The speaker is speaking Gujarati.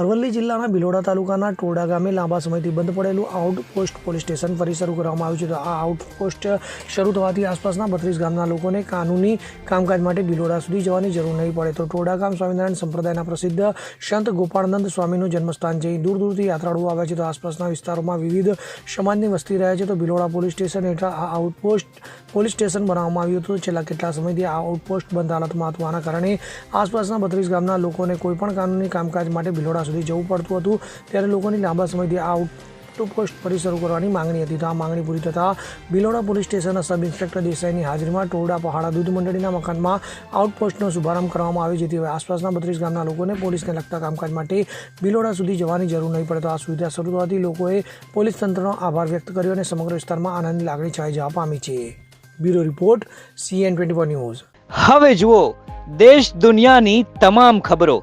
અરવલ્લી જિલ્લાના ભિલોડા તાલુકાના ટોડા ગામે લાંબા સમયથી બંધ પડેલું આઉટપોસ્ટ પોલીસ સ્ટેશન ફરી શરૂ કરવામાં આવ્યું છે. તો આ આઉટપોસ્ટ શરૂ થવાથી આસપાસના બત્રીસ ગામના લોકોને કાનૂની કામકાજ માટે ભિલોડા સુધી જવાની જરૂર નહીં પડે. તો ટોડા ગામ સ્વામિનારાયણ સંપ્રદાયના પ્રસિદ્ધ સંત ગોપાળનંદ સ્વામીનું જન્મસ્થાન છે. દૂર દૂરથી યાત્રાળુઓ આવ્યા છે. તો આસપાસના વિસ્તારોમાં વિવિધ સમાજની વસ્તી રહ્યા છે. તો ભિલોડા પોલીસ સ્ટેશન હેઠળ આ આઉટપોસ્ટ પોલીસ સ્ટેશન બનાવવામાં આવ્યું હતું. છેલ્લા કેટલા સમયથી આ આઉટપોસ્ટ બંધ હાલતમાં હતું. આના કારણે આસપાસના બત્રીસ ગામના લોકોને કોઈપણ કાનૂની કામકાજ માટે ભિલોડા સુધી જવું પડતું હતું. ત્યારે લોકોની લાંબા સમયથી આ આઉટપોસ્ટ ફરી શરૂ કરવાની માંગણી હતી. તો આ માંગણી પૂરી થતાં બિલોડા પોલીસ સ્ટેશનના સબ ઇન્સ્પેક્ટર દેસાઈની હાજરીમાં ટોરડા પહાડા દૂધ મંડળીના મકાનમાં આઉટપોસ્ટનો શુભારંભ કરવામાં આવ્યો જેથી હવે આસપાસના બત્રીસ ગામના લોકોને પોલીસને લગતા કામકાજ માટે બિલોડા સુધી જવાની જરૂર નહીં પડે. તો આ સુવિધા શરૂ થવાથી લોકોએ પોલીસ તંત્રનો આભાર વ્યક્ત કર્યો અને સમગ્ર વિસ્તારમાં આનંદની લાગણી છાય જવા પામી છે. Bureau report CN twenty news. હવે જુઓ, દેશ દુનિયાની તમામ ખબરો.